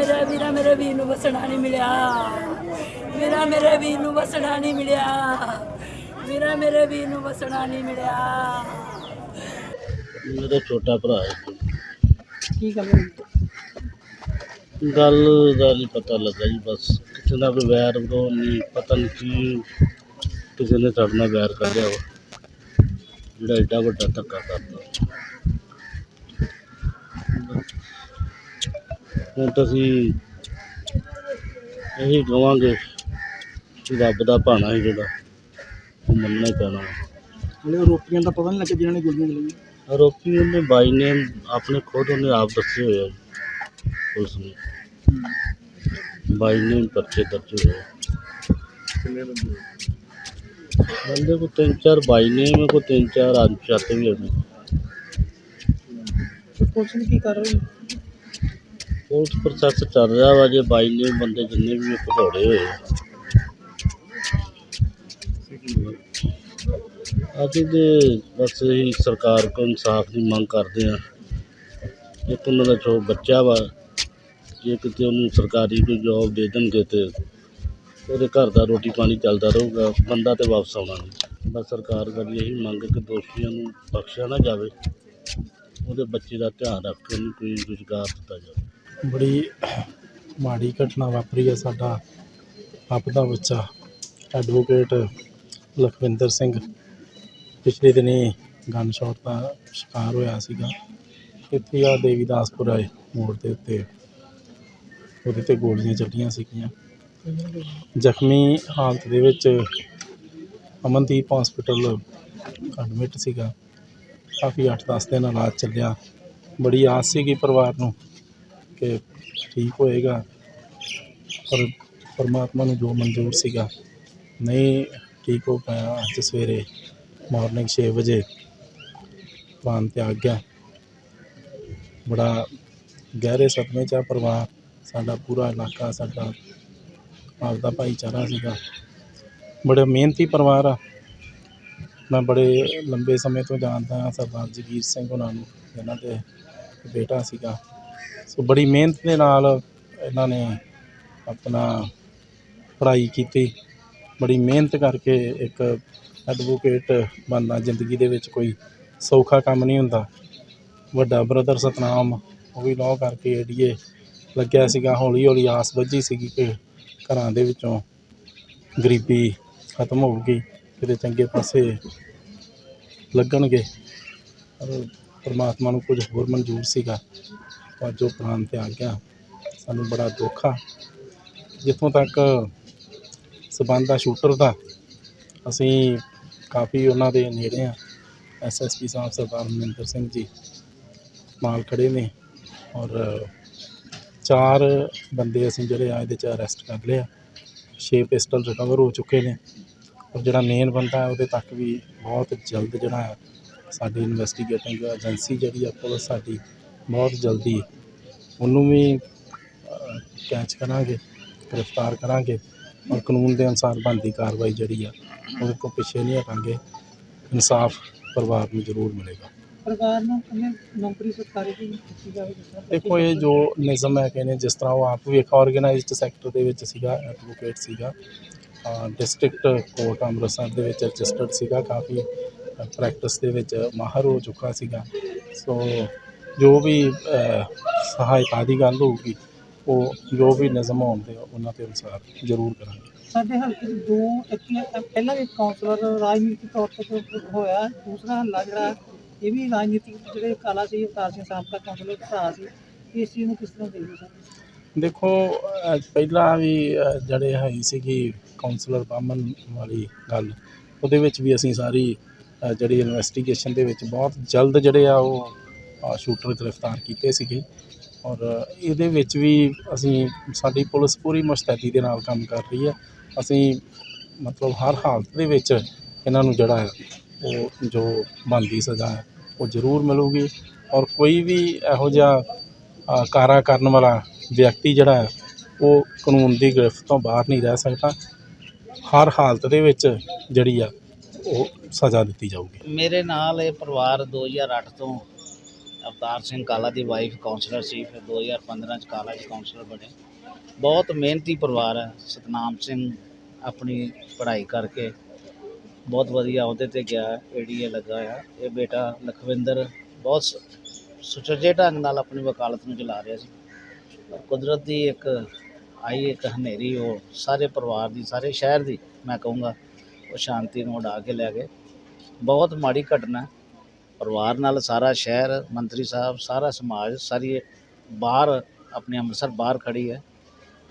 ਮੇਰੇ ਵੀਰਾ ਮੇਰੇ ਵੀਰ ਨੂੰ ਵਸਣਾ ਨਹੀਂ ਮਿਲਿਆ। ਵੀਰਾ ਮੇਰੇ ਵੀਰ ਨੂੰ ਵਸਣਾ ਨਹੀਂ ਮਿਲਿਆ। ਵੀਰਾ ਮੇਰੇ ਵੀਰ ਨੂੰ ਵਸਣਾ ਨਹੀਂ ਮਿਲਿਆ। ਮੇਰਾ ਛੋਟਾ ਭਰਾ ਹੈ। ਕੀ ਗੱਲ ਗੱਲ ਦਾ ਨਹੀਂ ਪਤਾ ਲੱਗਾ ਜੀ ਬਸ ਕਿਸੇ ਨਾਲ ਕੋਈ ਵੈਰ ਵਿਰੋਧ ਨਹੀਂ ਪਤਾ ਨਹੀਂ ਕੀ ਕਿਸੇ ਨੇ ਸਾਡੇ ਨਾਲ ਵੈਰ ਕਰ ਲਿਆ ਵਾ। ਜਿਹੜਾ ਏਡਾ ਵੱਡਾ ਧੱਕਾ ਕਰਦਾ ਹੁਣ ਤਾਂ ਅਸੀਂ ਇਹੀ ਕਵਾਂਗੇ ਕਿ ਰੱਬ ਦਾ ਭਾਣਾ ਹੈ ਜਿਹੜਾ ਉਹ ਮੰਨਣਾ ਹੀ ਪੈਣਾ। ਹਲੇ ਆਰੋਪੀਆਂ ਦਾ ਪਤਾ ਨਹੀਂ ਲੱਗਿਆ ਜਿਨ੍ਹਾਂ ਨੇ ਗੋਲੀਆਂ ਚਲਾਈਆਂ। ਆਰੋਪੀ ਉਹਨੇ ਬਾਈ ਨੇ ਆਪਣੇ ਖੁਦ ਉਹਨੇ ਆਪ ਦੱਸੇ ਹੋਏ ਆ ਜੀ, ਪੁਲਿਸ ਨੇ। ਬਾਈ ਨੇ ਪਰਚੇ ਦਰਜ ਹੋਏ ਆ। ਕਿੰਨੇ ਬੰਦੇ ਬੰਦੇ ਕੋ ਤਿੰਨ ਚਾਰ ਬਾਈ ਨੇ ਮੇਰੇ ਕੋ ਤਿੰਨ ਚਾਰ ਅਣਪਛਾਤੇ ਵੀ ਹੋਣੇ ਪੁਲਿਸ ਨੇ ਕੀ ਕਰ ਰਹੀ? ਪੁਲਿਸ ਪ੍ਰੋਸੈਸ ਚੱਲ ਰਿਹਾ ਵਾ ਜੇ ਬਾਈ ਨੇ ਬੰਦੇ ਜਿੰਨੇ ਵੀ ਪਕੌੜੇ ਹੋਏ ਆ। ਅਸੀਂ ਤੇ ਬਸ ਇਹੀ ਸਰਕਾਰ ਕੋਲ ਇਨਸਾਫ ਦੀ ਮੰਗ ਕਰਦੇ ਆ। ਇੱਕ ਉਹਨਾਂ ਦਾ ਛੋ ਬੱਚਾ ਵਾ, ਜੇ ਕਿਤੇ ਉਹਨੂੰ ਸਰਕਾਰੀ ਕੋਈ ਜੋਬ ਦੇ ਦੇਣਗੇ ਤੇ ਉਹਦੇ ਘਰ ਦਾ ਰੋਟੀ ਪਾਣੀ ਚੱਲਦਾ ਰਹੂਗਾ, ਬੰਦਾ ਤੇ ਵਾਪਸ ਆਉਣਾ ਨਹੀਂ ਬਸ ਸਰਕਾਰ ਕੋਲ ਇਹੀ ਮੰਗ ਕਿ ਦੋਸ਼ੀਆਂ ਨੂੰ ਬਖਸ਼ਿਆ ਨਾ ਜਾਵੇ। ਉਹਦੇ ਬੱਚੇ ਦਾ ਧਿਆਨ ਰੱਖ ਕੇ ਉਹਨੂੰ ਕੋਈ ਰੁਜ਼ਗਾਰ ਦਿੱਤਾ ਜਾਵੇ। ਬੜੀ ਮਾੜੀ ਘਟਨਾ ਵਾਪਰੀ ਹੈ ਸਾਡਾ ਆਪਦਾ ਬੱਚਾ ਐਡਵੋਕੇਟ ਲਖਵਿੰਦਰ ਸਿੰਘ। ਪਿਛਲੇ ਦਿਨੀ ਗਨ ਸ਼ਾਟ ਦਾ ਸ਼ਿਕਾਰ ਹੋਇਆ ਸੀਗਾ। ਇੱਥੇ ਆ ਦੇਵੀਦਾਸਪੁਰਾ ਮੋੜ ਦੇ ਉੱਤੇ। ਉਹਦੇ ਤੇ ਗੋਲੀਆਂ ਚੱਲੀਆਂ ਸੀਗੀਆਂ। ਜ਼ਖਮੀ ਹਾਲਤ ਦੇ ਵਿੱਚ ਅਮਨਦੀਪ ਹਸਪੀਟਲ ਐਡਮਿਟ ਸੀਗਾ। ਕਾਫੀ 8-10 ਦਿਨ ਇਲਾਜ ਚੱਲਿਆ। ਬੜੀ ਆਸ ਸੀਗੀ ਪਰਿਵਾਰ ਨੂੰ। ਕਿ ਠੀਕ ਹੋਏਗਾ। ਪਰ ਪਰਮਾਤਮਾ ਨੂੰ ਜੋ ਮਨਜ਼ੂਰ ਸੀਗਾ, ਨਹੀਂ ਠੀਕ ਹੋ ਪਾਇਆ ਅੱਜ ਸਵੇਰੇ ਮੋਰਨਿੰਗ ਛੇ ਵਜੇ। ਪ੍ਰਾਣ ਤਿਆਗ ਗਿਆ। ਬੜਾ ਗਹਿਰੇ ਸਦਮੇ 'ਚ ਆ ਪਰਿਵਾਰ। ਸਾਡਾ ਪੂਰਾ ਇਲਾਕਾ, ਸਾਡਾ ਆਪਦਾ ਭਾਈਚਾਰਾ ਸੀਗਾ। ਬੜਾ ਮਿਹਨਤੀ ਪਰਿਵਾਰ ਆ। ਮੈਂ ਬੜੇ ਲੰਬੇ ਸਮੇਂ ਤੋਂ ਜਾਣਦਾ ਹਾਂ ਸਰਦਾਰ ਜਗੀਰ ਸਿੰਘ ਉਹਨਾਂ ਨੂੰ ਇਹਨਾਂ ਦੇ ਬੇਟਾ ਸੀਗਾ। ਸੋ ਬੜੀ ਮਿਹਨਤ ਦੇ ਨਾਲ ਇਹਨਾਂ ਨੇ ਆਪਣਾ ਪੜ੍ਹਾਈ ਕੀਤੀ। ਬੜੀ ਮਿਹਨਤ ਕਰਕੇ ਇੱਕ ਐਡਵੋਕੇਟ ਬਣਨਾ ਜ਼ਿੰਦਗੀ ਦੇ ਵਿੱਚ ਕੋਈ ਸੌਖਾ ਕੰਮ ਨਹੀਂ ਹੁੰਦਾ। ਵੱਡਾ ਬ੍ਰਦਰ ਸਤਨਾਮ, ਉਹ ਵੀ ਲਾਅ ਕਰਕੇ ਏਡੀਏ ਲੱਗਿਆ ਸੀਗਾ। ਹੌਲੀ ਹੌਲੀ ਆਸ ਬੱਝੀ ਸੀਗੀ ਕਿ ਘਰਾਂ ਦੇ ਵਿੱਚੋਂ ਗਰੀਬੀ ਖਤਮ ਹੋਊਗੀ, ਕਿਤੇ ਚੰਗੇ ਪਾਸੇ ਲੱਗਣਗੇ। ਪਰ ਪਰਮਾਤਮਾ ਨੂੰ ਕੁਝ ਹੋਰ ਮਨਜ਼ੂਰ ਸੀਗਾ। ਪਰ ਜੋ ਪ੍ਰਾਣ ਤੇ ਆ ਗਿਆ, ਸਾਨੂੰ ਬੜਾ ਦੁੱਖ ਆ। ਜਿੱਥੋਂ ਤੱਕ ਸਬੰਧ ਆ ਸ਼ੂਟਰ ਦਾ, ਅਸੀਂ ਕਾਫੀ ਉਹਨਾਂ ਦੇ ਨੇੜੇ ਆ। ਐਸਐਸਪੀ ਸਾਹਿਬ ਸਰਦਾਰ ਮਨਿੰਦਰ ਸਿੰਘ ਜੀ ਨਾਲ ਖੜੇ ਨੇ ਔਰ ਚਾਰ ਬੰਦੇ ਅਸੀਂ ਜਿਹੜੇ ਆ ਇਹਦੇ ਚ ਅਰੈਸਟ ਕਰ ਲਿਆ। ਛੇ ਪਿਸਟਲ ਰਿਕਵਰ ਹੋ ਚੁੱਕੇ ਨੇ ਔਰ ਜਿਹੜਾ ਮੇਨ ਬੰਦਾ ਉਹਦੇ ਤੱਕ ਵੀ ਬਹੁਤ ਜਲਦ ਜਿਹੜਾ ਸਾਡੀ ਇਨਵੈਸਟੀਗੇਟਿੰਗ ਏਜੰਸੀ ਜਿਹੜੀ ਆ, ਪੁਲਿਸ ਸਾਡੀ ਬਹੁਤ ਜਲਦੀ ਉਹਨੂੰ ਵੀ ਕੈਚ ਕਰਾਂਗੇ ਗ੍ਰਿਫਤਾਰ ਕਰਾਂਗੇ ਔਰ ਕਾਨੂੰਨ ਦੇ ਅਨੁਸਾਰ ਬਣਦੀ ਕਾਰਵਾਈ ਜਿਹੜੀ ਆ ਉਹਦੇ ਤੋਂ ਪਿੱਛੇ ਨਹੀਂ ਹਟਾਂਗੇ। ਇਨਸਾਫ ਪਰਿਵਾਰ ਨੂੰ ਜ਼ਰੂਰ ਮਿਲੇਗਾ। ਪਰਿਵਾਰ ਨੂੰ ਕਿੰਨੇ ਨੌਕਰੀ ਸਰਕਾਰੀ ਦੀ ਦਿੱਤੀ ਜਾਵੇ ਜਿਸ ਤਰ੍ਹਾਂ ਦੇਖੋ ਇਹ ਜੋ ਨਿਜ਼ਮ ਹੈ ਕਹਿੰਦੇ ਜਿਸ ਤਰ੍ਹਾਂ ਉਹ ਆਪ ਵੀ ਇੱਕ ਆਰਗੇਨਾਈਜ਼ਡ ਸੈਕਟਰ ਦੇ ਵਿੱਚ ਸੀਗਾ ਐਡਵੋਕੇਟ ਸੀਗਾ ਡਿਸਟ੍ਰਿਕਟ ਕੋਰਟ ਅੰਮ੍ਰਿਤਸਰ ਦੇ ਵਿੱਚ ਰਜਿਸਟਰਡ ਸੀਗਾ ਕਾਫੀ ਪ੍ਰੈਕਟਿਸ ਦੇ ਵਿੱਚ ਮਾਹਰ ਹੋ ਚੁੱਕਾ ਸੀਗਾ। ਸੋ ਜੋ ਵੀ ਸਹਾਇਤਾ ਦੀ ਗੱਲ ਹੋਊਗੀ ਉਹ ਜੋ ਵੀ ਨਿਯਮ ਹੋਣਗੇ ਉਹਨਾਂ ਦੇ ਅਨੁਸਾਰ ਜ਼ਰੂਰ ਕਰਾਂਗੇ। ਸਾਡੇ ਹਲਕੇ 'ਚ ਦੋ ਇੱਕ ਪਹਿਲਾਂ ਵੀ ਕਾਉਂਸਲਰ ਰਾਜਨੀਤਿਕ ਤੌਰ ਤੇ ਹੋਇਆ ਦੂਸਰਾ ਹੱਲਾ ਜਿਹੜਾ ਇਹ ਵੀ ਰਾਜਨੀਤਿਕ ਜਿਹੜੇ ਕਾਲਾ ਸੀ ਅਵਤਾਰ ਸਿੰਘ ਸਾਬਕਾ ਕਾਉਂਸਲਰ ਭਰਾ ਸੀ ਇਸ ਚੀਜ਼ ਨੂੰ ਕਿਸ ਤਰ੍ਹਾਂ ਦੇਖਦੇ ਸਰ? ਦੇਖੋ ਪਹਿਲਾਂ ਵੀ ਜਿਹੜੇ ਹੈ ਸੀਗੀ ਕਾਉਂਸਲਰ ਬਾਮਨ ਵਾਲੀ ਗੱਲ ਉਹਦੇ ਵਿੱਚ ਵੀ ਅਸੀਂ ਸਾਰੀ ਜਿਹੜੀ ਇਨਵੈਸਟੀਗੇਸ਼ਨ ਦੇ ਵਿੱਚ ਬਹੁਤ ਜਲਦ ਜਿਹੜੇ ਆ ਉਹ ਸ਼ੂਟਰ ਗ੍ਰਿਫਤਾਰ ਕੀਤੇ ਸੀਗੇ। ਔਰ ਇਹਦੇ ਵਿੱਚ ਵੀ ਅਸੀਂ, ਸਾਡੀ ਪੁਲਿਸ ਪੂਰੀ ਮੁਸਤੈਦੀ ਦੇ ਨਾਲ ਕੰਮ ਕਰ ਰਹੀ ਹੈ। ਅਸੀਂ ਮਤਲਬ ਹਰ ਹਾਲਤ ਦੇ ਵਿੱਚ ਇਹਨਾਂ ਨੂੰ ਜਿਹੜਾ ਹੈ, ਉਹ ਜੋ ਬਣਦੀ ਸਜ਼ਾ ਹੈ, ਉਹ ਜ਼ਰੂਰ ਮਿਲੂਗੀ। ਔਰ ਕੋਈ ਵੀ ਇਹੋ ਜਿਹਾ ਕਾਰਾ ਕਰਨ ਵਾਲਾ ਵਿਅਕਤੀ ਜਿਹੜਾ ਹੈ, ਉਹ ਕਾਨੂੰਨ ਦੀ ਗ੍ਰਿਫਤ ਤੋਂ ਬਾਹਰ ਨਹੀਂ ਰਹਿ ਸਕਦਾ। ਹਰ ਹਾਲਤ ਦੇ ਵਿੱਚ ਜਿਹੜੀ ਆ, ਉਹ ਸਜ਼ਾ ਦਿੱਤੀ ਜਾਊਗੀ। ਮੇਰੇ ਨਾਲ ਇਹ ਪਰਿਵਾਰ 2008 ਤੋਂ ਅਵਤਾਰ ਸਿੰਘ ਕਾਲਾ ਦੀ ਵਾਈਫ ਕਾਉਂਸਲਰ ਸੀ, ਫਿਰ 2015 ਚ ਕਾਲਾ ਜੀ ਕਾਉਂਸਲਰ ਬਣੇ। ਬਹੁਤ ਮਿਹਨਤੀ ਪਰਿਵਾਰ ਹੈ, ਸਤਨਾਮ ਸਿੰਘ ਆਪਣੀ ਪੜ੍ਹਾਈ ਕਰਕੇ ਬਹੁਤ ਵਧੀਆ ਅਹੁਦੇ ਤੇ ਗਿਆ ਏਡੀਏ ਲੱਗਾ ਆ ਇਹ ਬੇਟਾ ਲਖਵਿੰਦਰ ਬਹੁਤ ਸ- ਸੁਚੱਜੇ ਢੰਗ ਨਾਲ ਆਪਣੀ ਵਕਾਲਤ ਨੂੰ ਚਲਾ ਰਿਹਾ ਸੀ। ਕੁਦਰਤ ਦੀ ਇੱਕ ਆਈ, ਇੱਕ ਹਨੇਰੀ, ਉਹ ਸਾਰੇ ਪਰਿਵਾਰ ਦੀ, ਸਾਰੇ ਸ਼ਹਿਰ ਦੀ, ਮੈਂ ਕਹੂੰਗਾ, ਉਹ ਸ਼ਾਂਤੀ ਨੂੰ ਉਡਾ ਕੇ ਲੈ ਗਏ। ਬਹੁਤ ਮਾੜੀ ਘਟਨਾ ਪਰਿਵਾਰ ਨਾਲ ਸਾਰਾ ਸ਼ਹਿਰ ਮੰਤਰੀ ਸਾਹਿਬ ਸਾਰਾ ਸਮਾਜ ਸਾਰੀ ਬਾਹਰ ਆਪਣੇ ਅੰਮ੍ਰਿਤਸਰ ਬਾਹਰ ਖੜੀ ਹੈ।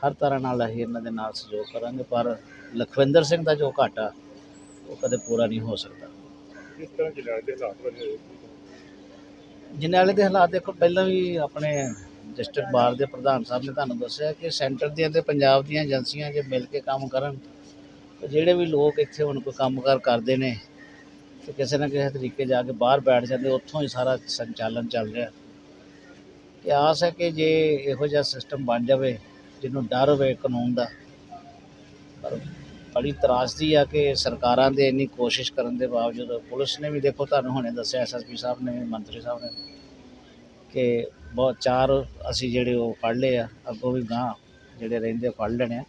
ਹਰ ਤਰ੍ਹਾਂ ਨਾਲ ਅਸੀਂ ਇਹਨਾਂ ਦੇ ਨਾਲ ਸਹਿਯੋਗ ਕਰਾਂਗੇ ਪਰ ਲਖਵਿੰਦਰ ਸਿੰਘ ਦਾ ਜੋ ਘਾਟਾ ਉਹ ਕਦੇ ਪੂਰਾ ਨਹੀਂ ਹੋ ਸਕਦਾ। ਕਿਸ ਤਰ੍ਹਾਂ ਜਨਾਲੇ ਦੇ ਹਾਲਾਤ ਬਣੇ ਹੋਏ? ਜਨਾਲੇ ਦੇ ਹਾਲਾਤ ਦੇਖੋ ਪਹਿਲਾਂ ਵੀ ਆਪਣੇ ਡਿਸਟ੍ਰਿਕਟ ਬਾਰ ਦੇ ਪ੍ਰਧਾਨ ਸਾਹਿਬ ਨੇ ਤੁਹਾਨੂੰ ਦੱਸਿਆ ਕਿ ਸੈਂਟਰ ਦੀਆਂ ਤੇ ਪੰਜਾਬ ਦੀਆਂ ਏਜੰਸੀਆਂ ਜੇ ਮਿਲ ਕੇ ਕੰਮ ਕਰਨ ਜਿਹੜੇ ਵੀ ਲੋਕ ਇੱਥੇ ਹੁਣ ਕੋਈ ਕੰਮਕਾਰ ਕਰਦੇ ਨੇ ਤੇ ਕਿਸੇ ਨਾ ਕਿਸੇ ਤਰੀਕੇ ਜਾ ਕੇ ਬਾਹਰ ਬੈਠ ਜਾਂਦੇ, ਉੱਥੋਂ ਹੀ ਸਾਰਾ ਸੰਚਾਲਨ ਚੱਲ ਰਿਹਾ। ਤੇ ਆਸ ਹੈ ਕਿ ਜੇ ਇਹੋ ਜਿਹਾ ਸਿਸਟਮ ਬਣ ਜਾਵੇ, ਜਿਹਨੂੰ ਡਰ ਹੋਵੇ ਕਾਨੂੰਨ ਦਾ, ਪਰ ਬੜੀ ਤਰਾਸਦੀ ਆ ਕਿ ਸਰਕਾਰਾਂ ਦੇ ਇੰਨੀ ਕੋਸ਼ਿਸ਼ ਕਰਨ ਦੇ ਬਾਵਜੂਦ ਪੁਲਿਸ ਨੇ ਵੀ ਦੇਖੋ, ਤੁਹਾਨੂੰ ਹੁਣੇ ਦੱਸਿਆ ਐਸਐਸਪੀ ਸਾਹਿਬ ਨੇ, ਮੰਤਰੀ ਸਾਹਿਬ ਨੇ, ਕਿ ਬਹੁਤ ਚਾਰ ਅਸੀਂ ਜਿਹੜੇ ਉਹ ਫੜ ਲਏ ਆ, ਅੱਗੋਂ ਵੀ ਗਾਂ ਜਿਹੜੇ ਰਹਿੰਦੇ ਫੜ ਲੈਣੇ ਆ।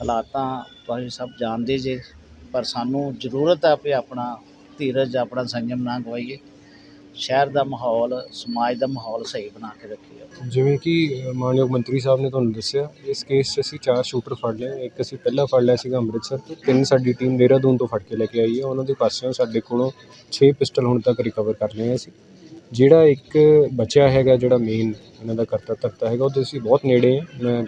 ਹਾਲਾਤਾਂ ਤੁਸੀਂ ਸਭ ਜਾਣਦੇ ਜੇ, ਪਰ ਸਾਨੂੰ ਜ਼ਰੂਰਤ ਆ ਵੀ ਆਪਣਾ ਧੀਰਜ ਆਪਣਾ ਸੰਯਮ ਨਾ ਗਵਾਈਏ। ਸ਼ਹਿਰ ਦਾ ਮਾਹੌਲ, ਸਮਾਜ ਦਾ ਮਾਹੌਲ ਸਹੀ ਬਣਾ ਕੇ ਰੱਖੀਏ। ਜਿਵੇਂ ਕਿ ਮਾਨਯੋਗ ਮੰਤਰੀ ਸਾਹਿਬ ਨੇ ਤੁਹਾਨੂੰ ਦੱਸਿਆ, ਇਸ ਕੇਸ 'ਚ ਅਸੀਂ ਚਾਰ ਸ਼ੂਟਰ ਫੜ ਲਏ। ਇੱਕ ਅਸੀਂ ਪਹਿਲਾਂ ਫੜ ਲਿਆ ਸੀਗਾ ਅੰਮ੍ਰਿਤਸਰ। ਤੋਂ ਤਿੰਨ ਸਾਡੀ ਟੀਮ ਦੇਹਰਾਦੂਨ ਤੋਂ ਫੜ ਕੇ ਲੈ ਕੇ ਆਈ ਹੈ। ਉਹਨਾਂ ਦੇ ਪਾਸਿਓਂ ਸਾਡੇ ਕੋਲੋਂ 6 ਪਿਸਟਲ ਹੁਣ ਤੱਕ ਰਿਕਵਰ ਕਰ ਲਏ ਹਾਂ ਅਸੀਂ। ਜਿਹੜਾ ਇੱਕ ਬਚਿਆ ਹੈਗਾ, ਜਿਹੜਾ ਮੇਨ ਇਹਨਾਂ ਦਾ ਕਰਤਾ ਧਰਤਾ ਹੈਗਾ, ਉਹਦੇ ਅਸੀਂ ਬਹੁਤ ਨੇੜੇ ਹਾਂ। ਮੈਂ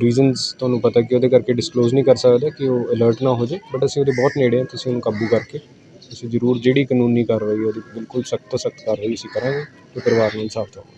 ਰੀਜ਼ਨਸ ਤੁਹਾਨੂੰ ਪਤਾ ਕਿ ਉਹਦੇ ਕਰਕੇ ਡਿਸਕਲੋਜ਼ ਨਹੀਂ ਕਰ ਸਕਦਾ ਕਿ ਉਹ ਅਲਰਟ ਨਾ ਹੋ ਜਾਏ ਬਟ ਅਸੀਂ ਉਹਦੇ ਬਹੁਤ ਨੇੜੇ ਹਾਂ, ਤੁਸੀਂ ਉਹਨੂੰ ਕਾਬੂ ਕਰਕੇ ਅਸੀਂ ਜ਼ਰੂਰ ਜਿਹੜੀ ਕਾਨੂੰਨੀ ਕਾਰਵਾਈ ਉਹਦੀ ਬਿਲਕੁਲ ਸਖਤ ਤੋਂ ਸਖਤ ਕਾਰਵਾਈ ਅਸੀਂ ਕਰਾਂਗੇ ਅਤੇ ਪਰਿਵਾਰ ਨੂੰ ਇਨਸਾਫ ਦਿਵਾਵਾਂਗੇ